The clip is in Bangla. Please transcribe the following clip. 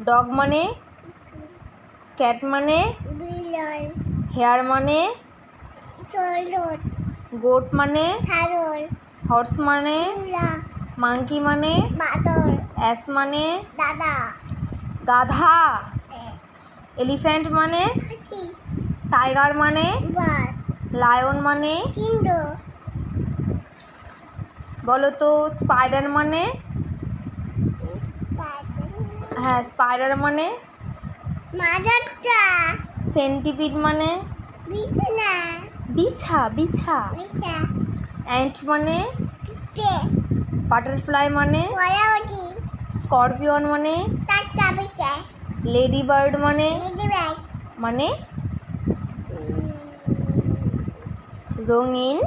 ডগ মানে? ক্যাট মানে? হেয়ার মানে? গোট মানে? হর্স মানে? মাংকি মানে? অ্যাস মানে? দাদা গাধা। এলিফ্যান্ট মানে? টাইগার মানে? লায়ন মানে? বলো তো স্পাইডার মানে? হ্যাঁ স্পাইডার মানে? মাদারটা। সেন্টিপিড মানে? বিছনা। বিছা বিছা। বিছা। অ্যান্ট মানে? বাটারফ্লাই মানে? স্করপিয়ন মানে? লেডি বার্ড মানে? মানে? রঙিন।